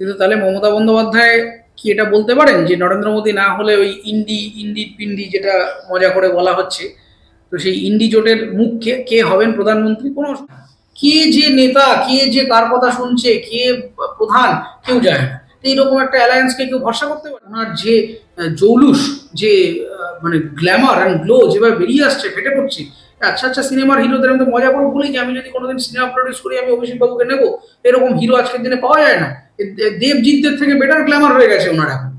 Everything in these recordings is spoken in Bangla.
কিন্তু তাহলে মমতা বন্দ্যোপাধ্যায় কি এটা বলতে পারেন যে নরেন্দ্র মোদী না হলে ওই ইন্ডি ইন্ডি, পিন্ডি যেটা মজা করে বলা হচ্ছে, তো সেই ইন্ডি জোটের মুখ কে হবেন প্রধানমন্ত্রী? কোনো কে যে নেতা, কে যে কার কথা শুনছে, কে প্রধান, কেউ যায় না। এইরকম একটা অ্যালায়েন্সকে কেউ ভরসা করতে পারে? ওনার যে জৌলুস, যে মানে গ্ল্যামার অ্যান্ড গ্লো যেভাবে বেরিয়ে আসছে, ফেটে পড়ছে আচ্ছা আচ্ছা সিনেমার হিরোদের আমি তো মজা করে বলি যে আমি যদি কোনোদিন সিনেমা প্রডিউস করি, আমি অভিষেক বাবুকে নেব? এরকম হিরো আজকের দিনে পাওয়া যায় না। দেবজিৎদের থেকে বেটার গ্ল্যামার হয়ে গেছে ওনার এখন।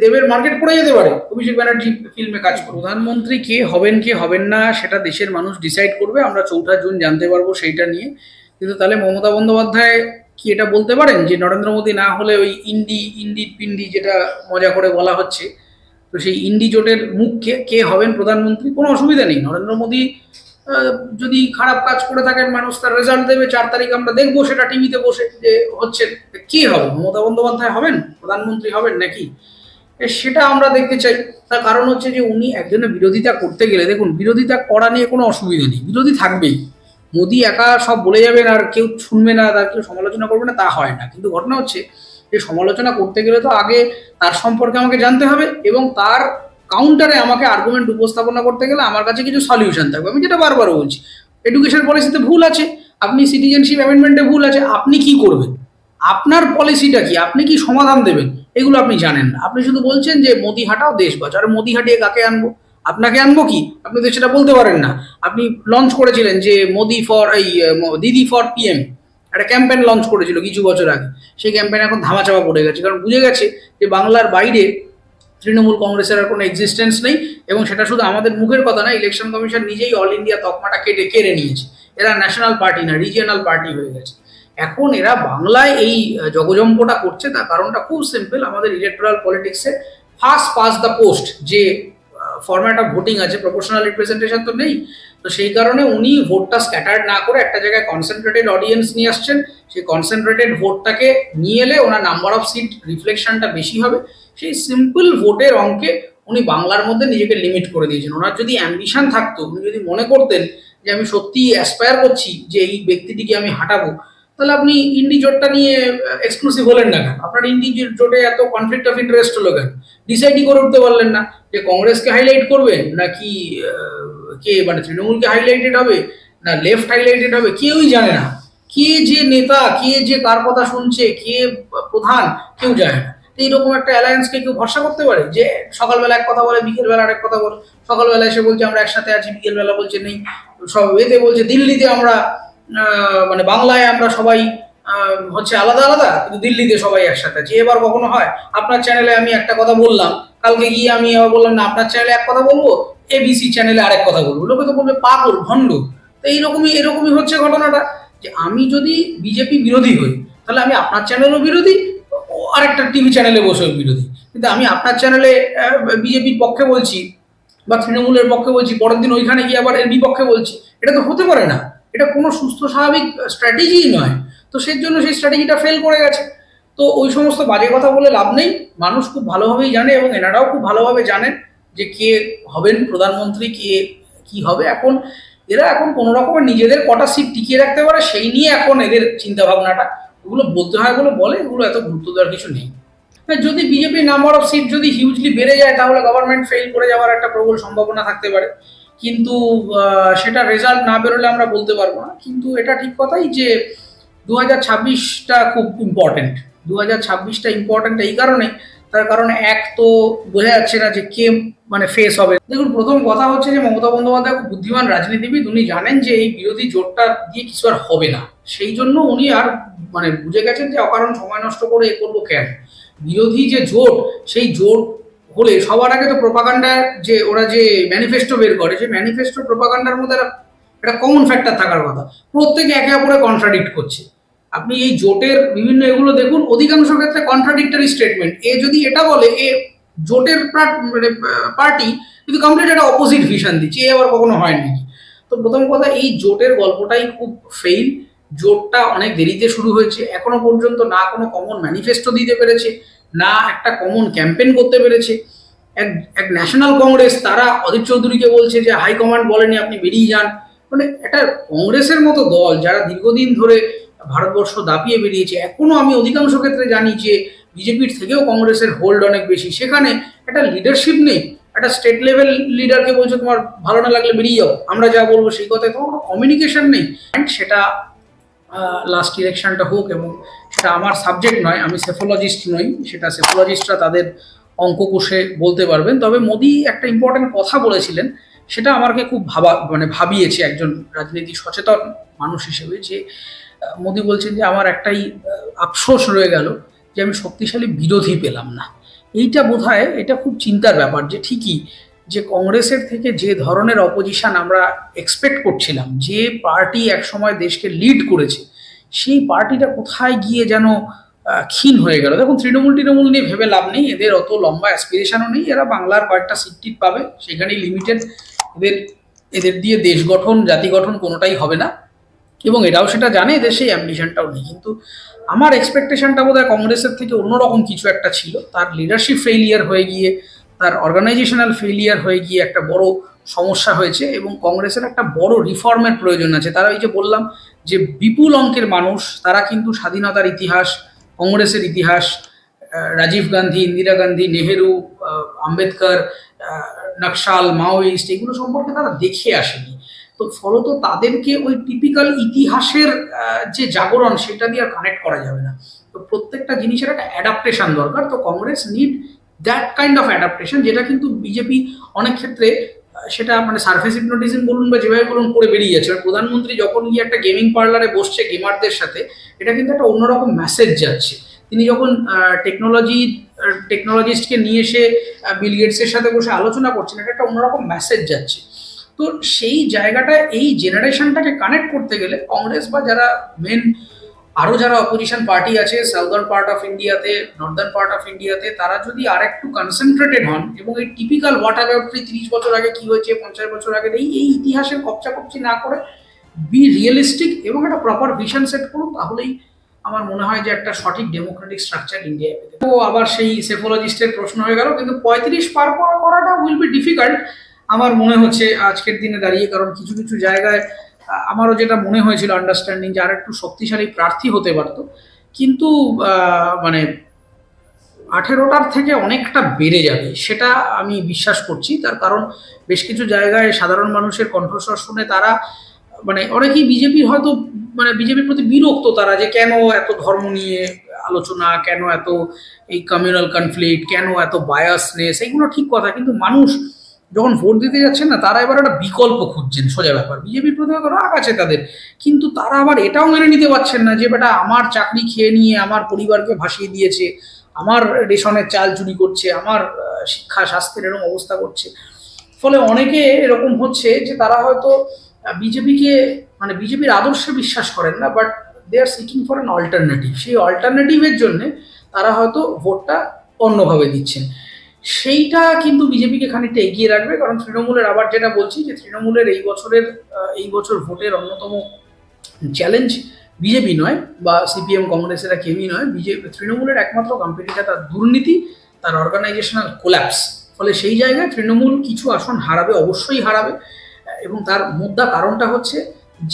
দেবের মার্কেট পড়ে যেতে পারে। অভিষেক ব্যানার্জি ফিল্মে কাজ করবে। প্রধানমন্ত্রী কে হবেন কে হবেন না, সেটা দেশের মানুষ ডিসাইড করবে। আমরা চৌঠা জুন জানতে পারব সেইটা নিয়ে। কিন্তু তাহলে মমতা বন্দ্যোপাধ্যায় কি এটা বলতে পারেন? যে নরেন্দ্র মোদী না হলে ওই ইন্ডি ইন্ডি পিন্ডি যেটা মজা করে বলা হচ্ছে, তো সেই ইন্ডি জোটের মুখ কে কে হবেন প্রধানমন্ত্রী? কোনো অসুবিধা নেই। নরেন্দ্র মোদী যদি খারাপ কাজ করে থাকেন, মানুষ তার রেজাল্ট দেবে, চার তারিখ আমরা দেখব, সেটা টিভিতে বসে যে হচ্ছে কি হবে? মমতা বন্দ্যোপাধ্যায় হবেন? প্রধানমন্ত্রী হবেন নাকি? সেটা আমরা দেখতে চাই। তার কারণ হচ্ছে যে উনি একজনের বিরোধিতা করতে গেলে, দেখুন, বিরোধিতা করা নিয়ে কোনো অসুবিধা নেই। বিরোধী থাকবেই। মোদি একা সব বলে যাবেন আর কেউ শুনবে না, তার কেউ সমালোচনা করবে না, তা হয় না। কিন্তু ঘটনা হচ্ছে, যে সমালোচনা করতে গেলে তো আগে তার সম্পর্কে আমাকে জানতে হবে এবং তার কাউন্টারে আমাকে আর্গুমেন্ট উপস্থাপনা করতে গেলে আমার কাছে কিছু সলিউশন থাকবে। আমি যেটা বারবার বলছি এডুকেশন পলিসিতে ভুল আছে, আপনি সিটিজেনশিপ অ্যামেন্ডমেন্টে ভুল আছে, আপনি কি করবেন? আপনার পলিসিটা কি? আপনি কি সমাধান দেবেন? এগুলো আপনি জানেন না। আপনি শুধু বলছেন যে মোদি হাটাও দেশ বাঁচাও আর মোদি হাটিয়ে কাকে আনব? আপনাকে আনব কি? আপনি তো সেটা বলতে পারেন না। আপনি লঞ্চ করেছিলেন যে মোদি ফর এই দিদি ফর পিএম একটা ক্যাম্পেন লঞ্চ করেছিল কিছু বছর আগে। সেই ক্যাম্পেইন এখন ধামাচাপা পড়ে গেছে। কারণ বুঝে গেছে যে বাংলার বাইরে তৃণমূল কংগ্রেসের আর কোনো এক্সিস্টেন্স নেই এবং সেটা শুধু আমাদের মুখের কথা না ইলেকশন কমিশন নিজেই অল ইন্ডিয়া তকমাটা কেটে, কেড়ে নিয়েছে। এরা ন্যাশনাল পার্টি না রিজিয়নাল পার্টি হয়ে গেছে। এখন এরা বাংলায় এই জগজম্পটা করছে, তার কারণটা খুব সিম্পল আমাদের ইলেকট্রাল পলিটিক্সে ফার্স্ট পাস দ্য পোস্ট যে ফরম্যাট অফ ভোটিং আছে প্রপোর্শনাল রিপ্রেজেন্টেশন তো নেই তো সেই কারণে উনি ভোটটা স্ক্যাটার্ড না করে একটা জায়গায় কনসেন্ট্রেটেড অডিয়েন্স নিয়ে আসছেন। সেই কনসেন্ট্রেটেড ভোটটাকে নিয়ে এলে ওনার নাম্বার অফ সিট রিফ্লেকশনটা বেশি হবে। সেই সিম্পল ভোটের অঙ্কে উনি বাংলার মধ্যে নিজেকে লিমিট করে দিয়েছেন। ওনার যদি অ্যাম্বিশন থাকতো, উনি যদি মনে করতেন যে আমি সত্যি অ্যাসপায়ার করছি যে এই ব্যক্তিটিকে আমি হাঁটাবো, তাহলে আপনি ইন্ডি জোটটা নিয়ে এক্সক্লুসিভ হলেন না কেন? আপনার ইন্ডি জোটে এত কনফ্লিক্ট অফ ইন্টারেস্ট হলো কেন? ডিসাইডই করে উঠতে পারলেন না যে কংগ্রেসকে হাইলাইট করবেন নাকি কে মানে তৃণমূলকে হাইলাইটেড হবে না লেফট হাইলাইটেড হবে কেউই জানে না। কে যে নেতা, কে যে কার কথা শুনছে, কে প্রধান, কেউ জানে না। এইরকম একটা অ্যালায়েন্সকে কেউ ভরসা করতে পারে? যে সকালবেলা এক কথা বলে, বিকেলবেলা আরেক কথা বলে সকালবেলা এসে বলছে, আমরা একসাথে আছি বিকেলবেলা বলছে, নেই সব এতে বলছে, দিল্লিতে আমরা মানে বাংলায় আমরা সবাই হচ্ছে আলাদা আলাদা, কিন্তু দিল্লিতে সবাই একসাথে আছে। এবার কখনো হয়, আপনার চ্যানেলে আমি একটা কথা বললাম, কালকে গিয়ে আমি আবার বললাম, না, আপনার চ্যানেলে এক কথা বলব এবিসি চ্যানেলে আরেক কথা বলব। লোকে তো বলবে, পাগল, ভণ্ড। তো এইরকমই, এরকমই হচ্ছে ঘটনাটা। যে আমি যদি বিজেপি বিরোধী হই, তাহলে আমি আপনার চ্যানেলও বিরোধী আরেকটা টিভি চ্যানেলে বসেও বিরোধী। কিন্তু আমি আপনার চ্যানেলে বিজেপির পক্ষে বলছি বা তৃণমূলের পক্ষে বলছি, পরের দিন ওইখানে গিয়ে আবার এর বিপক্ষে বলছি, এটা তো হতে পারে না। এটা কোনো সুস্থ, স্বাভাবিক স্ট্র্যাটেজিই নয়। তো সেই জন্য সেই স্ট্র্যাটেজিটা ফেল করে গেছে। তো ওই সমস্ত বাজে কথা বলে লাভ নেই। মানুষ খুব ভালোভাবেই জানে এবং এনারাও খুব ভালোভাবে জানেন। যে কে হবেন প্রধানমন্ত্রী, কে কি হবে এখন, এরা এখন কোনো রকমের নিজেদের কটা সিট টিকিয়ে রাখতে পারে, সেই নিয়ে এখন এদের চিন্তা ভাবনাটা ওগুলো বলতে হয় বলে বলে, এগুলো এত গুরুত্ব দেওয়ার কিছু নেই। যদি বিজেপি নাম্বার অফ সিট যদি হিউজলি বেড়ে যায়, তাহলে গভর্নমেন্ট ফেল করে যাওয়ার একটা প্রবল সম্ভাবনা থাকতে পারে। কিন্তু সেটা রেজাল্ট না বেরোলে আমরা বলতে পারব না। কিন্তু এটা ঠিক কথাই যে দু হাজার ছাব্বিশটা খুব ইম্পর্টেন্ট দু হাজার ছাব্বিশটা ইম্পর্টেন্ট এই কারণে তার কারণ এক তো বোঝা যাচ্ছে না যে কে মানে ফেস হবে। দেখুন, প্রথম কথা হচ্ছে যে মমতা বন্দ্যোপাধ্যায় খুব বুদ্ধিমান রাজনীতিবিদ। উনি জানেন যে এই বিরোধী জোটটা দিয়ে কিছু আর হবে না। সেই জন্য উনি আর মানে বুঝে গেছেন যে অকারণ সময় নষ্ট করে এ করব কেন? বিরোধী যে জোট, সেই জোট হলে সবার আগে তো প্রপাগান্ডার যে ওরা যে ম্যানিফেস্টো বের করে, সেই ম্যানিফেস্টো প্রপাগান্ডার মধ্যে একটা কমন ফ্যাক্টর থাকার কথা। প্রত্যেকে একে অপরে কন্ট্রাডিক্ট করছে। আপনি এই জোটের বিভিন্ন এগুলো দেখুন, অধিকাংশ ক্ষেত্রে কন্ট্রাডিক্টরি স্টেটমেন্ট এ যদি এটা বলে, এ জোটের মানে পার্টি কিন্তু কমপ্লিট একটা অপোজিট ভিশন দিচ্ছে, এ আবার কখনো হয় নাকি তো প্রথম কথা, এই জোটের গল্পটাই খুব ফেইল জোটটা অনেক দেরিতে শুরু হয়েছে, এখনও পর্যন্ত না কোনো কমন ম্যানিফেস্টো দিতে পেরেছে, না একটা কমন ক্যাম্পেইন করতে পেরেছে। এক এক ন্যাশনাল কংগ্রেস তারা অধীর চৌধুরীকে বলছে যে হাইকমান্ড বলেনি, আপনি বেরিয়ে যান। মানে একটা কংগ্রেসের মতো দল, যারা দীর্ঘদিন ধরে ভারতবর্ষ দাপিয়ে বেরিয়েছে। এখনও আমি অধিকাংশ ক্ষেত্রে জানি যে বিজেপির থেকেও কংগ্রেসের হোল্ড অনেক বেশি। সেখানে একটা লিডারশিপ নেই। একটা স্টেট লেভেল লিডারকে বলছো তোমার ভালো না লাগলে বেরিয়ে যাও। আমরা যা বলব সেই কথায় তোমার কোনো কমিউনিকেশন নেই। And সেটা লাস্ট ইলেকশনটা হোক এবং সেটা আমার সাবজেক্ট নয়, আমি সেফোলজিস্ট নই। সেটা সেফোলজিস্টরা তাদের অঙ্ক কষে বলতে পারবেন। তবে মোদি একটা ইম্পর্টেন্ট কথা বলেছিলেন। সেটা আমাকে খুব ভাবা মানে ভাবিয়েছে একজন রাজনীতি সচেতন মানুষ হিসেবে যে মোদি বলছেন যে আমার একটাই আফসোস রয়ে গেল যে আমি শক্তিশালী বিরোধী পেলাম না। এইটা বোধ এটা খুব চিন্তার ব্যাপার যে ঠিকই যে কংগ্রেসের থেকে যে ধরনের অপোজিশন আমরা এক্সপেক্ট করছিলাম, যে পার্টি একসময় দেশকে লিড করেছে, সেই পার্টিটা কোথায় গিয়ে যেন ক্ষীণ হয়ে গেল। দেখুন, তৃণমূল তৃণমূল নিয়ে ভেবে লাভ নেই, এদের অত লম্বা অ্যাসপিরেশনও নেই, এরা বাংলার কয়েকটা সিট পাবে, সেখানেই লিমিটেড এদের এদের দিয়ে দেশ গঠন, জাতি গঠন কোনোটাই হবে না। এবং এটাও সেটা জানে এদের সেই অ্যাম্বিশনটাও নেই। কিন্তু আমার এক্সপেকটেশনটা বোধ হয় কংগ্রেসের থেকে অন্যরকম কিছু একটা ছিল। তার লিডারশিপ ফেইলিয়ার হয়ে গিয়ে, তার অর্গানাইজেশনাল ফেইলিয়ার হয়ে গিয়ে একটা বড় সমস্যা হয়েছে এবং কংগ্রেসের একটা বড় রিফর্মের প্রয়োজন আছে। তারা ওই যে বললাম যে বিপুল অঙ্কের মানুষ, তারা কিন্তু স্বাধীনতার ইতিহাস, কংগ্রেসের ইতিহাস রাজীব গান্ধী, ইন্দিরা গান্ধী, নেহেরু আম্বেদকর নকশাল, মাওয়িস্ট, এগুলো সম্পর্কে তারা দেখে আসেনি। তো ফলত তাদেরকে ওই টিপিক্যাল ইতিহাসের যে জাগরণ সেটা দিয়ে আর কানেক্ট করা যাবে না। তো প্রত্যেকটা জিনিসের একটা অ্যাডাপ্টেশন দরকার। তো Congress need that kind of adaptation যেটা কিন্তু বিজেপি অনেক ক্ষেত্রে সেটা মানে সার্ফেস হিপনোটিজম বলুন বা যেভাবে বলুন করে বেরিয়ে যাচ্ছে। প্রধানমন্ত্রী যখন গিয়ে একটা গেমিং পার্লারে বসছে গেমারদের সাথে, এটা কিন্তু একটা অন্যরকম মেসেজ যাচ্ছে। তিনি যখন টেকনোলজি টেকনোলজিস্টকে নিয়ে এসে বিল গেটসের সাথে বসে আলোচনা করছেন, এটা একটা অন্যরকম মেসেজ যাচ্ছে। তো সেই জায়গাটা, এই জেনারেশনটাকে কানেক্ট করতে গেলে কংগ্রেস বা যারা মেন আরও যারা অপোজিশন পার্টি আছে সাউদার্ন পার্ট অফ ইন্ডিয়াতে নর্দার্ন পার্ট অফ ইন্ডিয়াতে তারা যদি আর একটু কনসেন্ট্রেটেড হন এবং এই টিপিক্যাল হোয়াট অ্যাবাউট তিরিশ বছর আগে কি হয়েছে, পঞ্চাশ বছর আগে, এই এই ইতিহাসের কপচা কপচি না করে বি রিয়েলিস্টিক এবং একটা প্রপার ভিশন সেট করুন, তাহলেই আমার মনে হয় যে একটা সঠিক ডেমোক্রেটিক স্ট্রাকচার ইন্ডিয়ায় পেতে তো আবার সেই সেফোলজিস্টের প্রশ্ন হয়ে গেল, কিন্তু পঁয়ত্রিশ পার করাটা উইল বি ডিফিকাল্ট আমার মনে হচ্ছে আজকের দিনে দাঁড়িয়ে, কারণ কিছু কিছু জায়গায় আমারও যেটা মনে হয়েছিল আন্ডারস্ট্যান্ডিং যে আর একটু শক্তিশালী প্রার্থী হতে পারতো। কিন্তু মানে আঠেরোটার থেকে অনেকটা বেড়ে যাবে, সেটা আমি বিশ্বাস করছি। তার কারণ বেশ কিছু জায়গায় সাধারণ মানুষের কণ্ঠস্বর শুনে তারা মানে অনেকেই বিজেপি হয়তো মানে বিজেপির প্রতি বিরক্ত তারা যে কেন এত ধর্ম নিয়ে আলোচনা, কেন এত এই কমিউনাল কনফ্লিক্ট কেন এত বায়াসনেস এগুলো ঠিক কথা। কিন্তু মানুষ যখন ভোট দিতে যাচ্ছেন না, তারা এবার একটা বিকল্প খুঁজছেন, সোজা ব্যাপার। বিজেপির প্রতি হয়তো রাগ আছে তাদের। কিন্তু তারা আবার এটাও মেনে নিতে পারছেন না যে, বেটা, আমার চাকরি খেয়ে নিয়ে আমার পরিবারকে ভাসিয়ে দিয়েছে, আমার রেশনের চাল চুরি করছে, আমার শিক্ষা, স্বাস্থ্যের এরকম অবস্থা করছে। ফলে অনেকে এরকম হচ্ছে যে, তারা হয়তো বিজেপিকে মানে বিজেপির আদর্শে বিশ্বাস করেন না, but they are seeking for an alternative. সেই অল্টারনেটিভের জন্যে তারা হয়তো ভোটটা অন্যভাবে দিচ্ছেন। সেইটা কিন্তু বিজেপিকে খানিকটা এগিয়ে রাখবে, কারণ তৃণমূলের আবার যেটা বলছি যে তৃণমূলের এই বছরের এই বছর ভোটের অন্যতম চ্যালেঞ্জ বিজেপি নয় বা সিপিএম কংগ্রেসেরা কেউই নয়, বিজেপি, তৃণমূলের একমাত্র কম্পিটিটার তার দুর্নীতি, তার অর্গানাইজেশনাল কোল্যাপস ফলে সেই জায়গায় তৃণমূল কিছু আসন হারাবে, অবশ্যই হারাবে। এবং তার মুদ্রা কারণটা হচ্ছে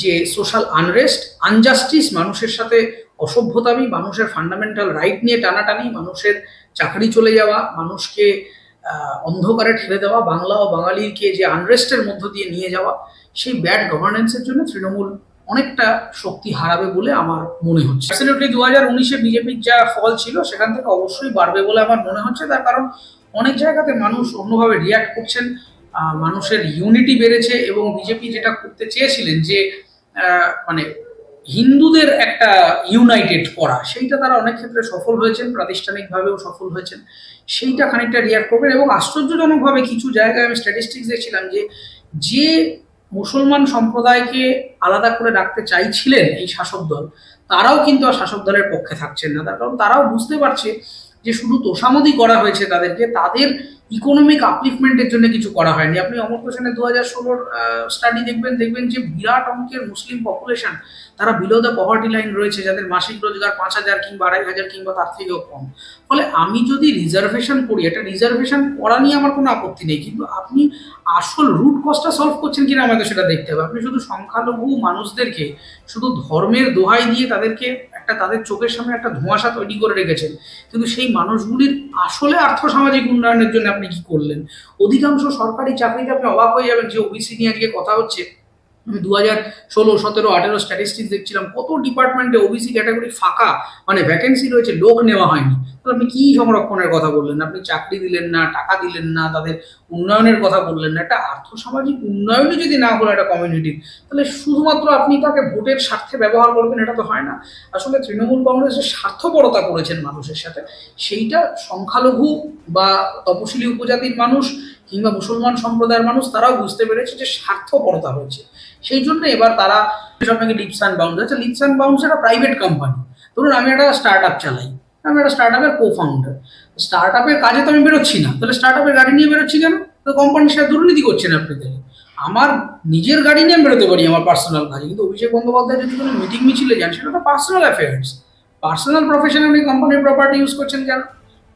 যে সোশ্যাল আনরেস্ট আনজাস্টিস মানুষের সাথে অসভ্যতামি মানুষের ফান্ডামেন্টাল রাইট নিয়ে টানাটানি, মানুষের চাকরি চলে যাওয়া, মানুষকে অন্ধকারে ঠেলে দেওয়া, বাংলা ও বাঙালিকে যে আনরেস্টের মধ্য দিয়ে নিয়ে যাওয়া, সেই ব্যাড গভর্নেন্সের জন্য তৃণমূল অনেকটা শক্তি হারাবে বলে আমার মনে হচ্ছে। দু হাজার উনিশে বিজেপির যা ফল ছিল, সেখান থেকে অবশ্যই বাড়বে বলে আমার মনে হচ্ছে। তার কারণ, অনেক জায়গাতে মানুষ অন্যভাবে রিয়াক্ট করছেন মানুষের ইউনিটি বেড়েছে এবং বিজেপি যেটা করতে চেয়েছিলেন যে মানে হিন্দুদের একটা ইউনাইটেড করা, সেইটা তারা অনেক ক্ষেত্রে সফল হয়েছেন, প্রাতিষ্ঠানিকভাবেও সফল হয়েছেন। সেইটা খানিকটা রিয়াক্ট করবেন এবং আশ্চর্যজনকভাবে কিছু জায়গায় আমি স্ট্যাটিস্টিক্স দেখছিলাম যে যে মুসলমান সম্প্রদায়কে আলাদা করে রাখতে চাইছিলেন এই শাসক দল, তারাও কিন্তু আর শাসক দলের পক্ষে থাকছেন না। তার কারণ তারাও বুঝতে পারছে যে শুধু তোষামদি করা হয়েছে তাদেরকে, তাদের ইকোনমিক আপলিফমেন্টের জন্য কিছু করা হয়নি। আপনি অমর হোসেনের দু হাজার ষোলোর স্টাডি দেখবেন দেখবেন যে বিরাট অঙ্কের মুসলিম পপুলেশন তারা বিলো দ্য পভার্টি লাইন রয়েছে, যাদের মাসিক রোজগার পাঁচ হাজার কিংবা আড়াই হাজার কিংবা তার থেকেও কম। ফলে আমি যদি রিজার্ভেশন করি, একটা রিজার্ভেশন করা নিয়ে আমার কোনো আপত্তি নেই, কিন্তু আপনি আসল রুট কজটা সলভ করছেন কিনা আমাকে সেটা দেখতে হবে। আপনি শুধু সংখ্যালঘু মানুষদেরকে, শুধু ধর্মের দোহাই দিয়ে তাদেরকে একটা তাদের চোখের সামনে একটা ধোঁয়াশা তৈরি করে রেখেছেন। কিন্তু সেই মানুষগুলির আসলে আর্থসামাজিক উন্নয়নের জন্য আপনি কি করলেন? অধিকাংশ সরকারি চাকরিতে আপনি অবাক হয়ে যাবেন যে ওবিসি নিয়ে আজকে কথা হচ্ছে। আমি দু হাজার ষোলো, সতেরো, আঠেরো স্ট্যাটিস্টিক্স দেখছিলাম, কত ডিপার্টমেন্টে ওবিসি ক্যাটাগরি ফাঁকা মানে ভ্যাকেন্সি রয়েছে, লোক নেওয়া হয়নি। তাহলে আপনি কী সংরক্ষণের কথা বললেন? আপনি চাকরি দিলেন না, টাকা দিলেন না, তাদের উন্নয়নের কথা বললেন না একটা আর্থসামাজিক উন্নয়নই যদি না হলো একটা কমিউনিটির তাহলে শুধুমাত্র আপনি তাকে ভোটের স্বার্থে ব্যবহার করবেন, এটা তো হয় না। আসলে তৃণমূল কংগ্রেসের স্বার্থপরতা করেছেন মানুষের সাথে। সেইটা সংখ্যালঘু বা তপশিলি উপজাতির মানুষ কিংবা মুসলমান সম্প্রদায়ের মানুষ, তারাও বুঝতে পেরেছে যে স্বার্থপরতা হয়েছে। সেই জন্য এবার তারা আপনাকে লিপস অ্যান্ড বাউন্স আচ্ছা লিপস অ্যান্ড বাউন্স একটা প্রাইভেট কোম্পানি ধরুন, আমি একটা স্টার্ট আপ চালাই। আমি একটা স্টার্ট আপের কো ফাউন্ডার স্টার্ট আপের কাজে তো আমি বেরোচ্ছি না। তাহলে স্টার্ট আপের গাড়ি নিয়ে বেরোচ্ছি কেন? তো কোম্পানির সাথে দুর্নীতি করছেন আপনি তাহলে। আমার নিজের গাড়ি নিয়ে আমি বেরোতে পারি, আমার পার্সোনাল কাজে কিন্তু অভিষেক বন্দ্যোপাধ্যায় যদি কোনো মিটিং মিছিলে যান, সেটা তো পার্সোনাল অ্যাফেয়ার্স পার্সোনাল প্রফেশনে আপনি কোম্পানির প্রপার্টি ইউজ করছেন কেন?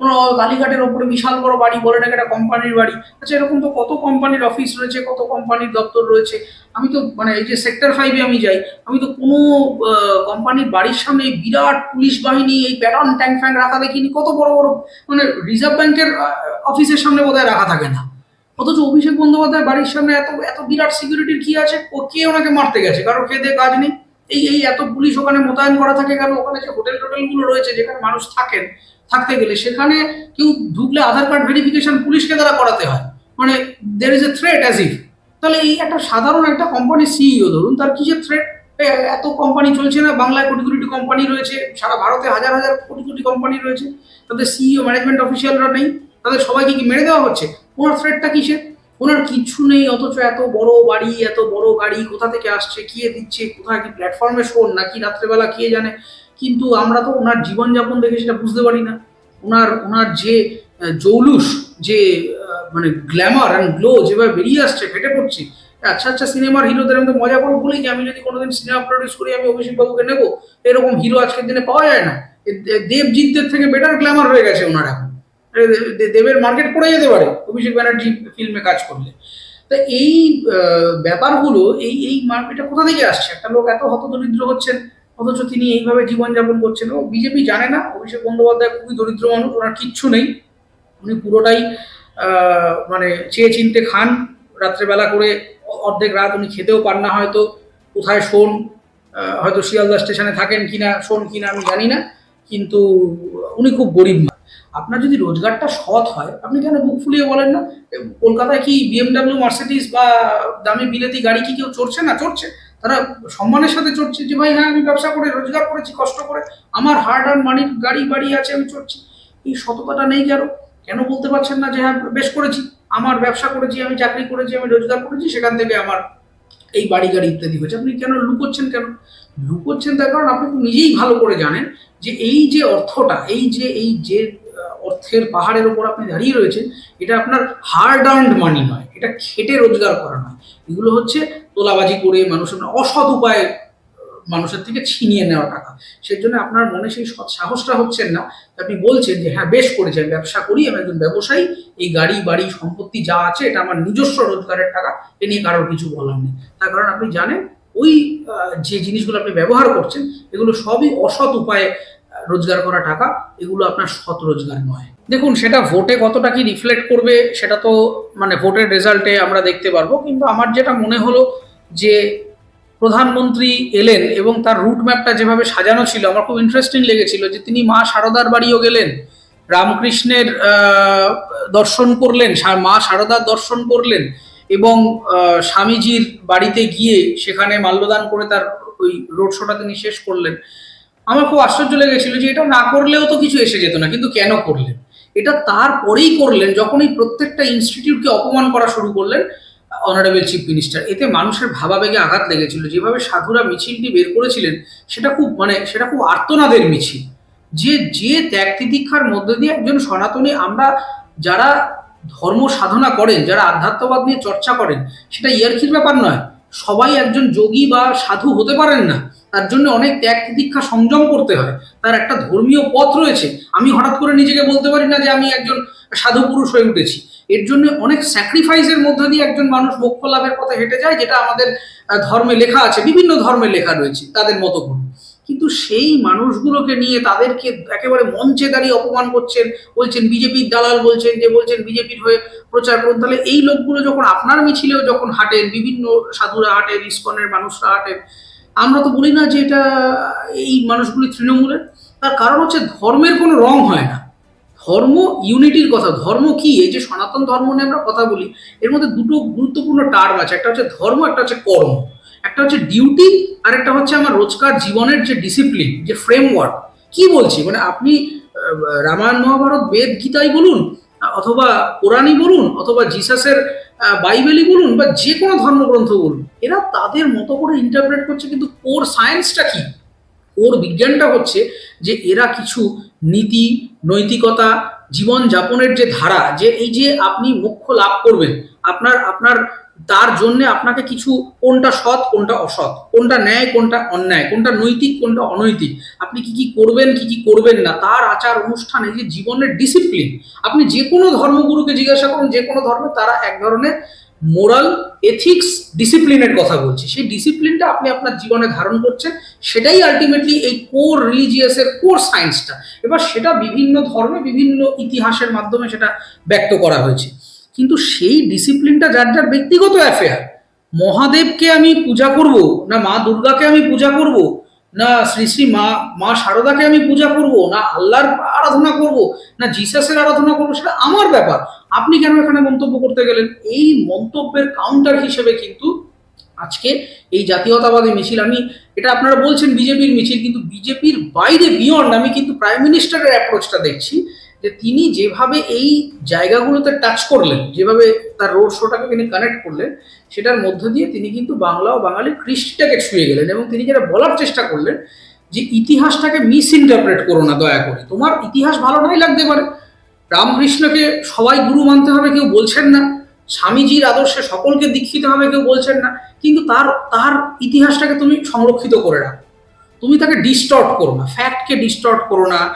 কোনো কালীঘাটের ওপরে বিশাল বড় বাড়ি, বলে নাকি একটা কোম্পানির বাড়ি। আচ্ছা এরকম তো কত কোম্পানির অফিস রয়েছে, কত কোম্পানির দপ্তর রয়েছে? আমি তো মানে এই যে সেক্টর ফাইভে আমি যাই, আমি তো কোনো কোম্পানির বাড়ির সামনে বিরাট পুলিশ বাহিনী, এই প্যাটার্ন ট্যাঙ্ক ফ্যাঙ্ক রাখা দেখিনি। কত বড় বড় মানে রিজার্ভ ব্যাংকের অফিসের সামনে বোধহয় রাখা থাকে না। অথচ অভিষেক বন্দ্যোপাধ্যায় বাড়ির সামনে এত এত বিরাট সিকিউরিটির কি আছে? ও কে ওনাকে মারতে গেছে? কারও খেয়ে কাজ নেই। এই এই এত পুলিশ ওখানে মোতায়েন করা থাকে কেন? ওখানে যে হোটেল টোটেলগুলো রয়েছে, যেখানে মানুষ থাকেন থাকতে গেলে সেখানে কেউ ঢুকলে আধার কার্ড ভেরিফিকেশন পুলিশকে দ্বারা করাতে হয়। মানে there is a threat as if তাহলে এই একটা সাধারণ একটা কোম্পানির সিইও ধরুন, তার কিসের থ্রেট এত কোম্পানি চলছে না, বাংলায় কোটি কোটি কোম্পানি রয়েছে, সারা ভারতে হাজার হাজার কোটি কোটি কোম্পানি রয়েছে, তাদের সিইও ম্যানেজমেন্ট অফিসিয়ালরা নেই, তাদের সবাইকে কি মেরে দেওয়া হচ্ছে? ওনার থ্রেটটা কিসের? ওনার কিচ্ছু নেই, অথচ এত বড় বাড়ি, এত বড় গাড়ি কোথা থেকে আসছে, কে দিচ্ছে, কোথায় কি প্ল্যাটফর্মে শোন, নাকি রাত্রেবেলা কে জানে? কিন্তু আমরা তো ওনার জীবনযাপন দেখে সেটা বুঝতে পারি না। ওনার ওনার যে জৌলুস, যে মানে গ্ল্যামার অ্যান্ড গ্লো যেভাবে বেরিয়ে আসছে, ফেটে পড়ছে আচ্ছা আচ্ছা সিনেমার হিরোদের আমি তো মজা করে বলি যে আমি যদি কোনোদিন সিনেমা প্রডিউস করি, আমি অভিষেক বাবুকে নেব। এরকম হিরো আজকের দিনে পাওয়া যায় না। দেবজিৎদের থেকে বেটার গ্ল্যামার হয়ে গেছে ওনার এখন। দেবের মার্কেট পড়ে যেতে পারে অভিষেক ব্যানার্জি ফিল্মে কাজ করলে। তা এই ব্যাপারগুলো, এই এই মার্কেটটা কোথা থেকে আসছে? একটা লোক এত হতদরিদ্র হচ্ছেন অথচ তিনি এইভাবে জীবনযাপন করছেন। ও বিজেপি জানে না, অভিষেক বন্দ্যোপাধ্যায় খুবই দরিদ্র মানুষ, ওনার কিচ্ছু নেই। উনি পুরোটাই মানে চেয়ে চিনতে খান। রাত্রেবেলা করে অর্ধেক রাত উনি খেতেও পান না হয়তো। কোথায় শোন হয়তো শিয়ালদা স্টেশনে থাকেন কিনা, শোন কিনা আমি জানি না। কিন্তু উনি খুব গরিব। আপনার যদি রোজগারটা সৎ হয়, আপনি কেন বুক ফুলিয়ে বলেন না? কলকাতায় কি বিএমডাব্লিউ মার্সিডিস বা দামি বিলেতি গাড়ি কি কেউ চড়ছে না? চড়ছে। তারা সম্মানের সাথে চড়ছে যে, ভাই হ্যাঁ আমি ব্যবসা করে রোজগার করেছি, কষ্ট করে। আমার হার্ড আর্ন মানির গাড়ি, বাড়ি আছে, আমি চড়ছি। এই সততাটা নেই কেন? কেন বলতে পারছেন না যে হ্যাঁ বেশ করেছি। আমার ব্যবসা করেছি, আমি চাকরি করেছি, আমি রোজগার করেছি, সেখান থেকে আমার এই বাড়ি, গাড়ি ইত্যাদি হয়েছে। আপনি কেন লুকোচ্ছেন কেন? লুকোচ্ছেন তার কারণ আপনি নিজেই ভালো করে জানেন যে, এই যে অর্থটা, এই যে এই যে অর্থের পাহাড়ের ওপর আপনি দাঁড়িয়ে রয়েছেন, এটা আপনার হার্ড আর্নড মানি নয়, এটা খেটে রোজগার করা নয়। এগুলো হচ্ছে তোলাবাজি করে মানুষের অসৎ উপায়ে মানুষের থেকে ছিনিয়ে নেওয়া টাকা। সেই জন্য আপনার মনে সেই সৎ সাহসটা হচ্ছেন না। আপনি বলছেন যে হ্যাঁ বেশ করেছি, আমি ব্যবসা করি, আমি একজন ব্যবসায়ী, এই গাড়ি, বাড়ি, সম্পত্তি যা আছে, এটা আমার নিজস্ব রোজগারের টাকা, এ নিয়ে কারোর কিছু বলার নেই। তার কারণ আপনি জানেন, ওই যে জিনিসগুলো আপনি ব্যবহার করছেন, এগুলো সবই অসৎ উপায়ে রোজগার করা টাকা, এগুলো আপনার সৎ রোজগার নয়। দেখুন, সেটা ভোটে কতটা কি রিফ্লেক্ট করবে, সেটা তো মানে ভোটের রেজাল্টে আমরা দেখতে পারব। কিন্তু আমার যেটা মনে হলো যে, প্রধানমন্ত্রী এলেন এবং তার রুট ম্যাপটা যেভাবে সাজানো ছিল, আমার খুব ইন্টারেস্টিং লেগেছিল যে তিনি মা সারদার বাড়িও গেলেন, রামকৃষ্ণের দর্শন করলেন মা সারদার দর্শন করলেন এবং স্বামীজির বাড়িতে গিয়ে সেখানে মাল্যদান করে তার ওই রোড শোটা তিনি শেষ করলেন। আমার খুব আশ্চর্য লেগেছিল যে এটা না করলেও তো কিছু এসে যেত না, কিন্তু কেন করলেন? এটা তারপরেই করলেন যখন এই প্রত্যেকটা ইনস্টিটিউটকে অপমান করা শুরু করলেন অনারেবল চিফ মিনিস্টার এতে মানুষের ভাবাবেগে আঘাত লেগেছিল। যেভাবে সাধুরা মিছিলটি বের করেছিলেন, সেটা খুব মানে সেটা খুব আর্তনাদের মিছিল। যে যে ত্যাগ তিতিক্ষার মধ্যে দিয়ে একজন সনাতনী আমরা যারা ধর্ম সাধনা করেন, যারা আধ্যাত্মবাদ নিয়ে চর্চা করেন, সেটা ইয়ার্কির ব্যাপার নয়। সবাই একজন যোগী বা সাধু হতে পারেন না। তার জন্য অনেক ত্যাগ দীক্ষা সংযম করতে হয়। তার একটা ধর্মীয় পথ রয়েছে। আমি হঠাৎ করে নিজেকে বলতে পারি না যে আমি একজন সাধু পুরুষ হয়ে উঠেছি। এর জন্য অনেক স্যাক্রিফাইসের মধ্য দিয়ে একজন মানুষ মোক্ষ লাভের পথে হেঁটে যায়, যেটা আমাদের ধর্মে লেখা আছে। বিভিন্ন ধর্মে লেখা রয়েছে তাদের মতো করে। কিন্তু সেই মানুষগুলোকে নিয়ে তাদেরকে একেবারে মঞ্চে দাঁড়িয়ে অপমান করছেন, বলছেন, বিজেপির দালাল বলছেন যে, বলছেন বিজেপির হয়ে প্রচার করুন। তাহলে এই লোকগুলো যখন আপনার মিছিলেও যখন হাঁটেন, বিভিন্ন সাধুরা হাঁটেন, ইস্কনের মানুষরা হাঁটেন আমরা তো বলি না যে এটা এই মানুষগুলি তৃণমূলের। তার কারণ হচ্ছে ধর্মের কোনো রং হয় না। ধর্ম ইউনিটির কথা, ধর্ম কি? এই যে সনাতন ধর্ম নিয়ে আমরা কথা বলি, এর মধ্যে দুটো গুরুত্বপূর্ণ টার্ম আছে। একটা হচ্ছে ধর্ম, একটা হচ্ছে কর্ম। একটা হচ্ছে ডিউটি, আর একটা হচ্ছে আমার রোজকার জীবনের যে ডিসিপ্লিন, যে ফ্রেমওয়ার্ক। কি বলছি? মানে আপনি রামায়ণ, মহাভারত, বেদ, গীতাই বলুন, অথবা কোরআনই বলুন, অথবা জিসাসের বাইবেলই বলুন বা যে কোনো ধর্মগ্রন্থ বলুন, এরা তাদের মতো করে ইন্টারপ্রেট করছে, কিন্তু কোর সায়েন্সটা কি? ওর বিজ্ঞানটা হচ্ছে যে এরা কিছু নীতি, নৈতিকতা, জীবনযাপনের যে ধারা, যে এই যে আপনি মোক্ষ লাভ করবেন, আপনার আপনার তার জন্য আপনাকে কিছু কোনটা সৎ, কোনটা অসৎ, কোনটা ন্যায়, কোনটা অন্যায়, কোনটা নৈতিক, কোনটা অনৈতিক, আপনি কি কি করবেন, কি কি করবেন না, তার আচার, অনুষ্ঠান যে জীবনের ডিসিপ্লিন আপনি যে কোনো ধর্মগুরুকে জিজ্ঞাসা করুন, যে কোনো ধর্মে তারা এক ধরনের মোরাল এথিক্স ডিসিপ্লিনের কথা বলছি। সেই ডিসিপ্লিনটা আপনি আপনার জীবনে ধারণ করছেন, সেটাই আলটিমেটলি এই কোর রিলিজিয়াসের কোর সায়েন্সটা এবার সেটা বিভিন্ন ধর্মে, বিভিন্ন ইতিহাসের মাধ্যমে সেটা ব্যক্ত করা হয়েছে। কিন্তু সেই ডিসিপ্লিনটা যার যার ব্যক্তিগত অ্যাফেয়ার মহাদেবকে আমি পূজা করব, না মা দুর্গাকে আমি পূজা করব, না শ্রী শ্রী মা মা শারদাকে আমি পূজা করব, না আল্লাহর আরাধনা করব, না জিসাসের আরাধনা করব, সেটা আমার ব্যাপার। আপনি কেন এখানে মন্তব্য করতে গেলেন? এই মন্তব্যের কাউন্টার হিসেবে কিন্তু আজকে এই জাতীয়তাবাদী মিছিল, আমি এটা আপনারা বলছেন বিজেপির মিছিল, কিন্তু বিজেপির বাইরে বিয়ন্ড আমি কিন্তু প্রাইম মিনিস্টারের অ্যাপ্রোচটা দেখছি। যে তিনি যেভাবে এই জায়গাগুলোতে টাচ করলেন, যেভাবে তার রোড শোটাকে তিনি কানেক্ট করলেন, সেটার মধ্য দিয়ে তিনি কিন্তু বাংলা ও বাঙালি কৃষ্টিটাকে ছুঁয়ে গেলেন এবং তিনি যেটা বলার চেষ্টা করলেন যে ইতিহাসটাকে মিস ইন্টারপ্রেট করো না দয়া করে। তোমার ইতিহাস ভালো নাই লাগতে পারে। রামকৃষ্ণকে সবাই গুরু মানতে হবে, কেউ বলছেন না। স্বামীজির আদর্শে সকলকে দীক্ষিত হবে, কেউ বলছেন না। কিন্তু তার তার ইতিহাসটাকে তুমি সংরক্ষিত করে রাখো। তুমি তাকে ডিস্টর্ট করো না। ফ্যাক্টকে ডিস্টর্ট করো না।